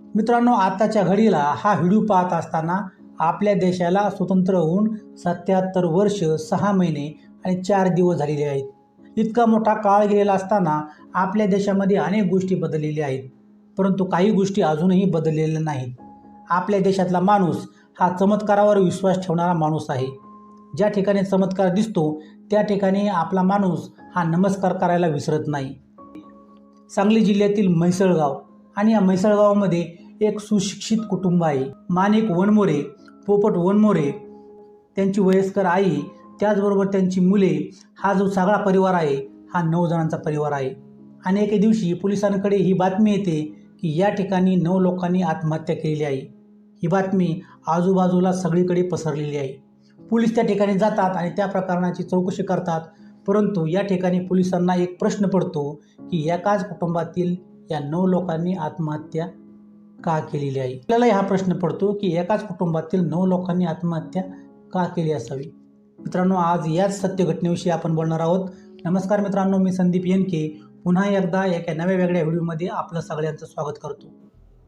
मित्रांनो आताच्या घडीला हा व्हिडिओ पाहत असताना आपल्या देशाला स्वतंत्र होऊन सत्याहत्तर वर्ष सहा महिने आणि चार दिवस झालेले आहेत. इतका मोठा काळ गेलेला असताना आपल्या देशामध्ये अनेक गोष्टी बदललेल्या आहेत. परंतु काही गोष्टी अजूनही बदललेल्या नाहीत. आपल्या देशातला माणूस हा चमत्कारावर विश्वास ठेवणारा माणूस आहे. ज्या ठिकाणी चमत्कार दिसतो त्या ठिकाणी आपला माणूस हा नमस्कार करायला विसरत नाही. सांगली जिल्ह्यातील म्हैसळगाव आणि या म्हैसळगावामध्ये एक सुशिक्षित कुटुंब आहे. माणिक वनमोरे पोपट वनमोरे त्यांची वयस्कर आई त्याचबरोबर त्यांची मुले हा जो सगळा परिवार आहे हा नऊ जणांचा परिवार आहे. आणि एके दिवशी पोलिसांकडे ही बातमी येते की या ठिकाणी नऊ लोकांनी आत्महत्या केलेली आहे. ही बातमी आजूबाजूला सगळीकडे पसरलेली आहे. पोलीस त्या ठिकाणी जातात आणि त्या प्रकरणाची चौकशी करतात. परंतु या ठिकाणी पोलिसांना एक प्रश्न पडतो की एकाच कुटुंबातील या नऊ लोकांनी आत्महत्या का केलेली आहे? आपल्याला हा प्रश्न पडतो की एकाच कुटुंबातील नऊ लोकांनी आत्महत्या का केली असावी? मित्रांनो आज याच सत्य घटनेविषयी आपण बोलणार आहोत. नमस्कार मित्रांनो मी संदीप येनके पुन्हा एकदा एका नव्या वेगळ्या व्हिडिओमध्ये आपलं सगळ्यांचं स्वागत करतो.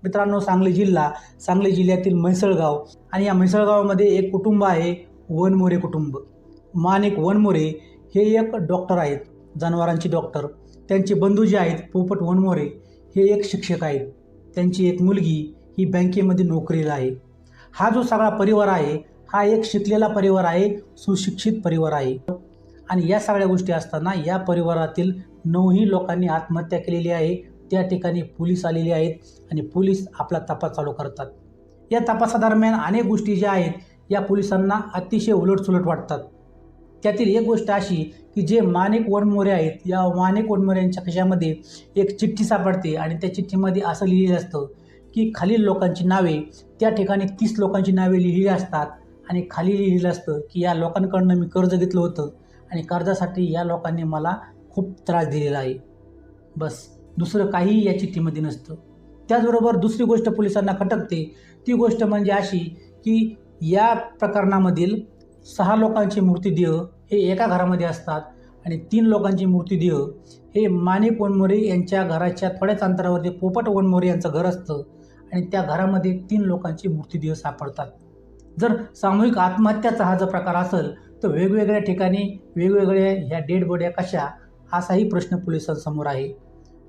मित्रांनो सांगली जिल्हा सांगली जिल्ह्यातील म्हैसळगाव आणि या म्हैसळगावामध्ये एक कुटुंब आहे वनमोरे कुटुंब. माणिक वनमोरे हे एक डॉक्टर आहेत जनावरांचे डॉक्टर. त्यांचे बंधू जे आहेत पोपट वनमोरे हे एक शिक्षक आहेत. त्यांची एक मुलगी ही बँकेमध्ये नोकरीला आहे. हा जो सगळा परिवार आहे हा एक शिकलेला परिवार आहे सुशिक्षित परिवार आहे. आणि या सगळ्या गोष्टी असताना या परिवारातील नऊही लोकांनी आत्महत्या केलेली आहे. त्या ठिकाणी पोलीस आलेले आहेत आणि पोलीस आपला तपास चालू करतात. या तपासादरम्यान अनेक गोष्टी ज्या आहेत या पोलिसांना अतिशय उलटसुलट वाटतात. त्यातील एक गोष्ट अशी की जे माणिक वनमोरे आहेत या माणिक वनमोऱ्यांच्या कशामध्ये एक चिठ्ठी सापडते आणि त्या चिठ्ठीमध्ये असं लिहिलेलं असतं की खालील लोकांची नावे त्या ठिकाणी तीस लोकांची नावे लिहिली असतात आणि खाली लिहिलेलं असतं की या लोकांकडनं मी कर्ज घेतलं होतं आणि कर्जासाठी या लोकांनी मला खूप त्रास दिलेला आहे. बस दुसरं काहीही या चिठ्ठीमध्ये नसतं. त्याचबरोबर दुसरी गोष्ट पोलिसांना खटकते. ती गोष्ट म्हणजे अशी की या प्रकरणामधील सहा लोकांचे मृतदेह हे एका घरामध्ये असतात आणि तीन लोकांचे मूर्तिदेह हे माणिक वनमोरे यांच्या घराच्या थोड्याच अंतरावरती पोपट वनमोरे यांचं घर असतं आणि त्या घरामध्ये तीन लोकांचे मूर्तिदेह सापडतात. जर सामूहिक आत्महत्याचा हा जर प्रकार असेल तर वेगवेगळ्या ठिकाणी वेगवेगळ्या ह्या डेड बॉड्या कशा असाही प्रश्न पोलिसांसमोर आहे.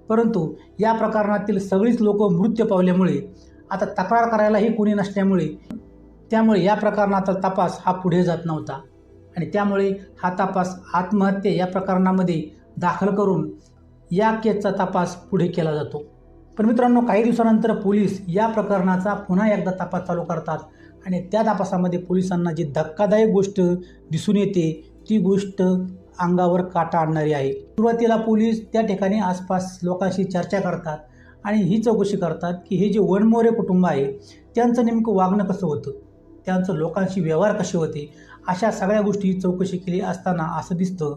परंतु या प्रकरणातील सगळीच लोक मृत्यू पावल्यामुळे आता तक्रार करायलाही कोणी नसल्यामुळे त्यामुळे या प्रकरणाचा तपास हा पुढे जात नव्हता. आणि त्यामुळे हा तपास आत्महत्या या प्रकरणामध्ये दाखल करून या केसचा तपास पुढे केला जातो. पण मित्रांनो काही दिवसानंतर पोलीस या प्रकरणाचा पुन्हा एकदा तपास चालू करतात आणि त्या तपासामध्ये पोलिसांना जी धक्कादायक गोष्ट दिसून येते ती गोष्ट अंगावर काटा आणणारी आहे. सुरुवातीला पोलीस त्या ठिकाणी आसपास लोकांशी चर्चा करतात आणि ही चौकशी करतात की हे जे वनमोरे कुटुंब आहे त्यांचं नेमकं वागणं कसं होतं? त्यांचं लोकांशी व्यवहार कसे होते? अशा सगळ्या गोष्टी चौकशी केली असताना असं दिसतं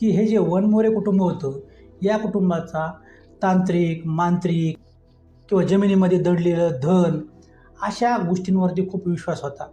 की हे जे वनमोरे कुटुंब होतं या कुटुंबाचा तांत्रिक मांत्रिक किंवा जमिनीमध्ये दडलेलं धन अशा गोष्टींवरती खूप विश्वास होता.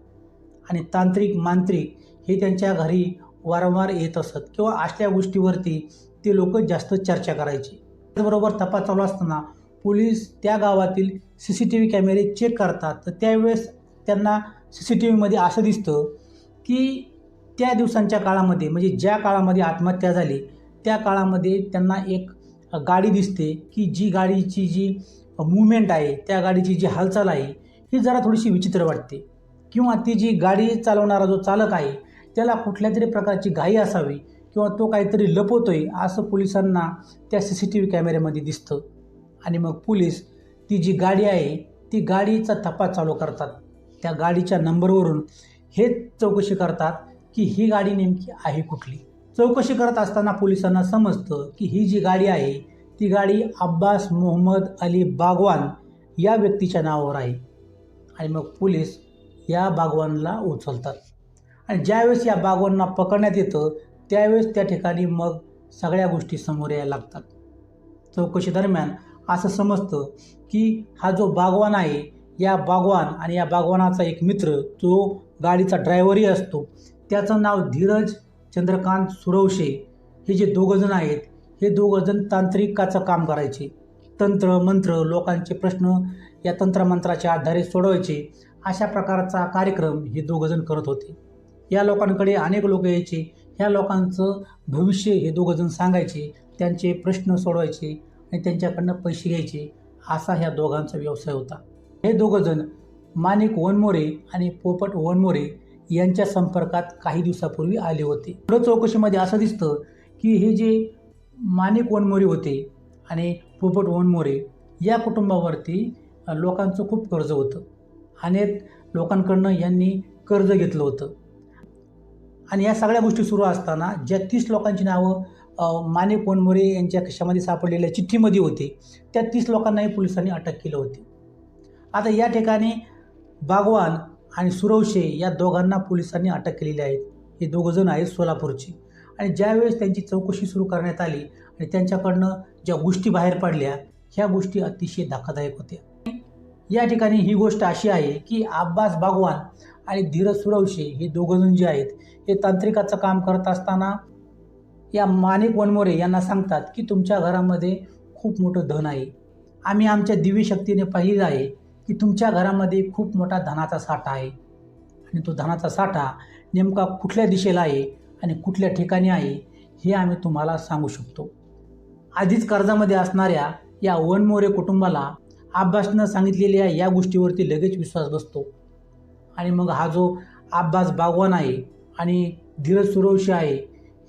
आणि तांत्रिक मांत्रिक हे त्यांच्या घरी वारंवार येत असत किंवा असल्या गोष्टीवरती ते लोक जास्त चर्चा करायचे. त्याचबरोबर तपास चालू असताना पोलीस त्या गावातील सी सी टी व्ही कॅमेरे चेक करतात. तर त्यावेळेस त्यांना सी सी टी व्हीमध्ये असं दिसतं की त्या दिवसांच्या काळामध्ये म्हणजे ज्या काळामध्ये आत्महत्या झाली त्या काळामध्ये त्यांना एक गाडी दिसते की जी गाडीची जी मुवमेंट आहे त्या गाडीची जी हालचाल आहे ही जरा थोडीशी विचित्र वाटते. किंवा ती जी गाडी चालवणारा जो चालक आहे त्याला कुठल्या तरी प्रकारची घाई असावी किंवा तो काहीतरी लपवतोय असं पोलिसांना त्या सी सी टी व्ही कॅमेऱ्यामध्ये दिसतं. आणि मग पोलीस ती जी गाडी आहे ती गाडीचा तपास चालू करतात. त्या गाडीच्या नंबरवरून हेच चौकशी करतात की ही गाडी नेमकी आहे कुठली. चौकशी करत असताना पोलिसांना समजतं की ही जी गाडी आहे ती गाडी अब्बास मोहम्मद अली बागवान या व्यक्तीच्या नावावर आहे. आणि मग पोलीस या बागवानला उचलतात. आणि ज्यावेळेस या बागवांना पकडण्यात येतं त्यावेळेस त्या ठिकाणी मग सगळ्या गोष्टी समोर यायला लागतात. चौकशी दरम्यान असं समजतं की हा जो बागवान आहे या बागवान आणि या बागवानाचा एक मित्र जो गाडीचा ड्रायव्हरही असतो. त्याचं नाव धीरज चंद्रकांत सुरवशे. हे जे दोघंजण आहेत हे दोघंजण तांत्रिकाचं काम करायचे. तंत्र मंत्र लोकांचे प्रश्न या तंत्रमंत्राच्या आधारे सोडवायचे. अशा प्रकारचा कार्यक्रम हे दोघंजण करत होते. या लोकांकडे अनेक लोक यायचे. ह्या लोकांचं भविष्य हे दोघंजण सांगायचे. त्यांचे प्रश्न सोडवायचे आणि त्यांच्याकडनं पैसे घ्यायचे. असा ह्या दोघांचा व्यवसाय होता. हे दोघंजण माणिक वनमोरे आणि पोपट वनमोरे यांच्या संपर्कात काही दिवसापूर्वी आले होते. पुढं चौकशीमध्ये असं दिसतं की हे जे माणिक वनमोरे होते आणि पोपट वनमोरे या कुटुंबावरती लोकांचं खूप कर्ज होतं अनेक लोकांकडनं यांनी कर्ज घेतलं होतं. आणि या सगळ्या गोष्टी सुरू असताना ज्या तीस लोकांची नावं माने माणिक यांच्या कशामध्ये सापडलेल्या चिठ्ठीमध्ये होते त्या तीस लोकांनाही पोलिसांनी अटक केलं होती. आता या ठिकाणी बागवान आणि सुरवशे या दोघांना पोलिसांनी अटक केलेली आहे. हे दोघंजण आहेत सोलापूरची. आणि ज्यावेळेस त्यांची चौकशी सुरू करण्यात आली आणि त्यांच्याकडनं ज्या गोष्टी बाहेर पडल्या ह्या गोष्टी अतिशय धक्कादायक होत्या. या ठिकाणी ही गोष्ट अशी आहे की अब्बास बागवान आणि धीरज सुरवशे हे दोघंजण जे आहेत हे तांत्रिकाचं काम करत असताना या माणिक वनमोरे यांना सांगतात की तुमच्या घरामध्ये खूप मोठं धन आहे. आम्ही आमच्या दिव्य शक्तीने पाहिलं आहे की तुमच्या घरामध्ये खूप मोठा धनाचा साठा आहे. आणि तो धनाचा साठा नेमका कुठल्या दिशेला आहे आणि कुठल्या ठिकाणी आहे हे आम्ही तुम्हाला सांगू शकतो. आधीच कर्जामध्ये असणाऱ्या या वनमोरे कुटुंबाला अब्बासनं सांगितलेल्या या गोष्टीवरती लगेच विश्वास बसतो. आणि मग हा जो अब्बास बागवान आहे आणि धीरज सुरवशी आहे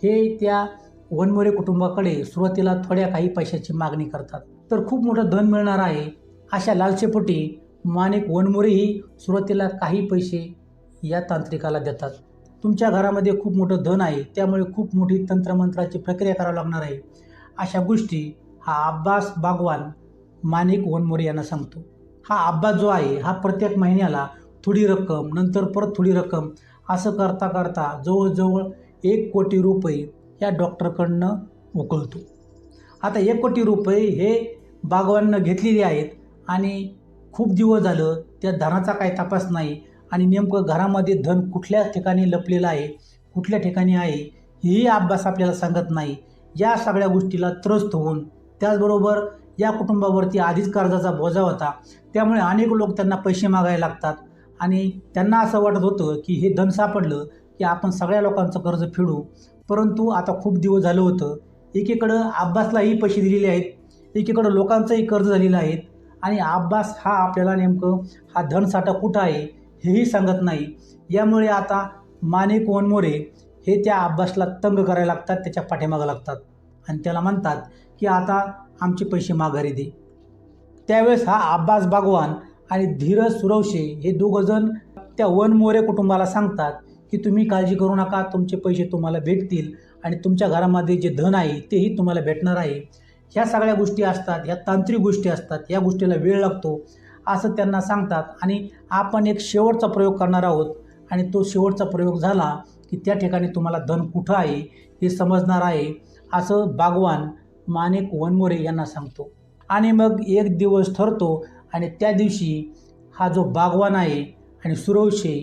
हे त्या वनमोरे कुटुंबाकडे सुरुवातीला थोड्या काही पैशाची मागणी करतात. तर खूप मोठं धन मिळणार आहे अशा लालचेपोटी माणिक वनमोरेही सुरुवातीला काही पैसे या तांत्रिकाला देतात. तुमच्या घरामध्ये खूप मोठं धन आहे त्यामुळे खूप मोठी तंत्रमंत्राची प्रक्रिया करावी लागणार आहे. अशा गोष्टी हा अब्बास बागवान माणिक वनमोरे यांना सांगतो. हा अब्बास जो आहे हा प्रत्येक महिन्याला थोडी रक्कम नंतर परत थोडी रक्कम असं करता करता जवळजवळ एक कोटी रुपये या डॉक्टरकडनं उकळतो आता एक कोटी रुपये हे बागवाननं घेतलेले आहेत आणि खूप दिवस झालं त्या धनाचा काही तपास नाही आणि नेमकं घरामध्ये धन कुठल्या ठिकाणी लपलेलं आहे कुठल्या ठिकाणी आहे हेही अभ्यास आपल्याला सांगत नाही. या सगळ्या गोष्टीला त्रस्त होऊन त्याचबरोबर या कुटुंबावरती आधीच कर्जाचा बोजा होता. त्यामुळे अनेक लोक त्यांना पैसे मागायला लागतात आणि त्यांना असं वाटत होतं की हे धन सापडलं की आपण सगळ्या लोकांचं कर्ज फेडू. परंतु आता खूप दिवस झालं होतं. एकीकडं अब्बासलाही पैसे दिलेले आहेत एकीकडं लोकांचंही कर्ज झालेलं आहे. आणि अब्बास हा आपल्याला नेमकं हा धनसाठा कुठं आहे हेही सांगत नाही. यामुळे आता माणिक वनमोरे हे त्या अब्बासला तंग करायला लागतात त्याच्या पाठीमागं लागतात. आणि त्याला म्हणतात की आता आमचे पैसे माघारी दे. त्यावेळेस हा अब्बास बागवान आणि धीरज सुरवशे हे दोघंजण त्या वनमोरे कुटुंबाला सांगतात की तुम्ही काळजी करू नका तुमचे पैसे तुम्हाला भेटतील आणि तुमच्या घरामध्ये जे धन आहे तेही तुम्हाला भेटणार आहे. ह्या सगळ्या गोष्टी असतात ह्या तांत्रिक गोष्टी असतात या गोष्टीला वेळ लागतो असं त्यांना सांगतात. आणि आपण एक शेवटचा प्रयोग करणार आहोत आणि तो शेवटचा प्रयोग झाला की त्या ठिकाणी तुम्हाला धन कुठं आहे हे समजणार आहे असं बागवान माणिक वनमोरे यांना सांगतो. आणि मग एक दिवस ठरतो आणि त्या दिवशी हा जो बागवान आहे आणि सुरवशे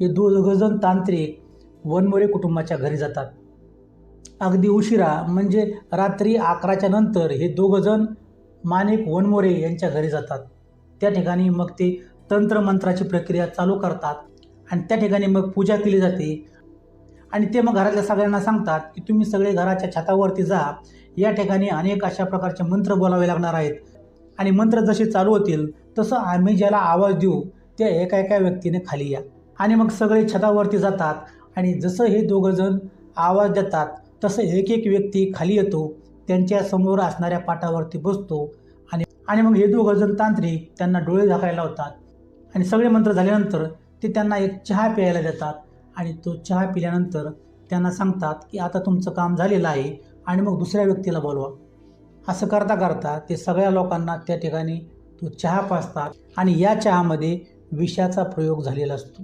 हे दोघजण तांत्रिक वनमोरे कुटुंबाच्या घरी जातात. अगदी उशिरा म्हणजे रात्री अकराच्या नंतर हे दोघंजण माणिक वनमोरे यांच्या घरी जातात. त्या ठिकाणी मग ते तंत्रमंत्राची प्रक्रिया चालू करतात आणि त्या ठिकाणी मग पूजा केली जाते. आणि ते मग घरातल्या सगळ्यांना सांगतात की तुम्ही सगळे घराच्या छतावरती जा. या ठिकाणी अनेक अशा प्रकारचे मंत्र बोलावे लागणार आहेत. आणि मंत्र जसे चालू होतील तसं आम्ही ज्याला आवाज देऊ त्या एका एका व्यक्तीने खाली या. आणि मग सगळे छतावरती जातात आणि जसं हे दोघंजण आवाज देतात तसं एक एक व्यक्ती खाली येतो त्यांच्यासमोर असणाऱ्या पाटावरती बसतो आणि आणि मग हे दोघंजण तांत्रिक त्यांना डोळे झाकायला होतात आणि सगळे मंत्र झाल्यानंतर ते त्यांना एक चहा प्यायला देतात आणि तो चहा पिल्यानंतर त्यांना सांगतात की आता तुमचं काम झालेलं आहे आणि मग दुसऱ्या व्यक्तीला बोलवा. असं करता करता ते सगळ्या लोकांना त्या ठिकाणी तो चहा पाजतात आणि या चहामध्ये विषाचा प्रयोग झालेला असतो.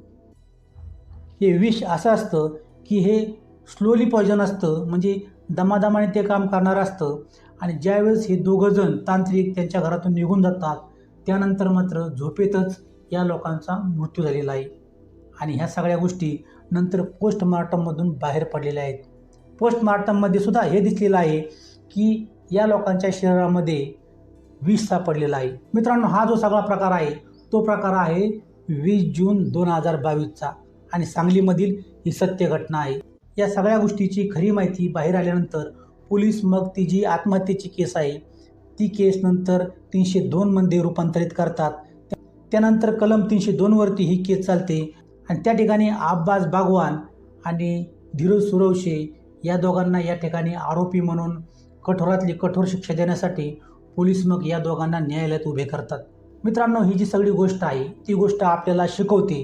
हे विष असं असतं की हे स्लोली पॉयझन असतं म्हणजे दमादमाने ते काम करणारं असतं. आणि ज्यावेळेस हे दोघंजण तांत्रिक त्यांच्या घरातून निघून जातात त्यानंतर मात्र झोपेतच या लोकांचा मृत्यू झालेला आहे. आणि ह्या सगळ्या गोष्टी नंतर पोस्टमार्टममधून बाहेर पडलेल्या आहेत. पोस्टमार्टममध्ये सुद्धा हे दिसलेलं आहे की या लोकांच्या शरीरामध्ये विष सापडलेला आहे. मित्रांनो हा जो सगळा प्रकार आहे तो प्रकार आहे वीस जून दोन हजार बावीसचा. आणि सांगलीमधील ही सत्य घटना आहे. या सगळ्या गोष्टीची खरी माहिती बाहेर आल्यानंतर पोलीस मग ती जी आत्महत्येची केस आहे ती केस नंतर तीनशे दोनमध्ये रूपांतरित करतात. त्यानंतर कलम तीनशे दोनवरती ही केस चालते आणि त्या ठिकाणी आब्बास बागवान आणि धीरज सुरवशे या दोघांना या ठिकाणी आरोपी म्हणून कठोरातली कठोर शिक्षा देण्यासाठी पोलीस मग या दोघांना न्यायालयात उभे करतात. मित्रांनो ही जी सगळी गोष्ट आहे ती गोष्ट आपल्याला शिकवते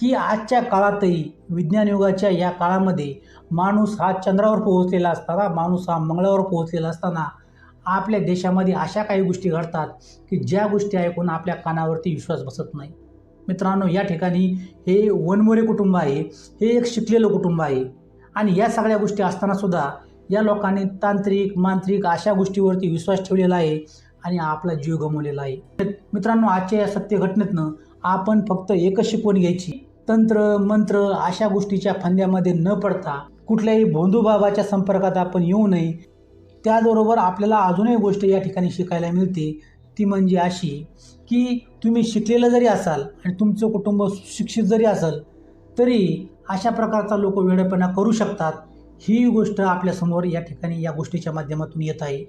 की आजच्या काळातही विज्ञान युगाच्या या काळामध्ये माणूस हा चंद्रावर पोहोचलेला असताना माणूस हा मंगळावर पोहोचलेला असताना आपल्या देशामध्ये अशा काही गोष्टी घडतात की ज्या गोष्टी ऐकून आपल्या कानावरती विश्वास बसत नाही. मित्रांनो या ठिकाणी हे वनमोरे कुटुंब आहे हे एक शिकलेलं कुटुंब आहे. आणि या सगळ्या गोष्टी असतानासुद्धा या लोकांनी तांत्रिक मांत्रिक अशा गोष्टीवरती विश्वास ठेवलेला आहे आणि आपला जीव गमवलेला आहे. मित्रांनो आजच्या या सत्य घटनेतनं आपण फक्त एकच शिकवण घ्यायची. तंत्र मंत्र अशा गोष्टीच्या फंद्यामध्ये न पडता कुठल्याही भोंदूबाबाच्या संपर्कात आपण येऊ नये. त्याचबरोबर आपल्याला अजूनही गोष्ट या ठिकाणी शिकायला मिळते. ती म्हणजे अशी की तुम्ही शिकलेलं जरी असाल आणि तुमचं कुटुंब सुशिक्षित जरी असेल तरी अशा प्रकारचा लोक वेळेपणा करू शकतात. ही गोष्ट आपल्यासमोर या ठिकाणी या गोष्टीच्या माध्यमातून येत आहे.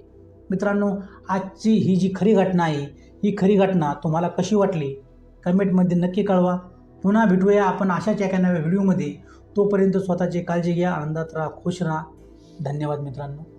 मित्रांनो आजची ही जी खरी घटना आहे ही खरी घटना तुम्हाला कशी वाटली? कमेंटमध्ये नक्की कळवा. पुन्हा भेटूया आपण अशाच एका नव्या व्हिडिओमध्ये. तोपर्यंत स्वतःची काळजी घ्या आनंदात राहा खुश राहा. धन्यवाद मित्रांनो.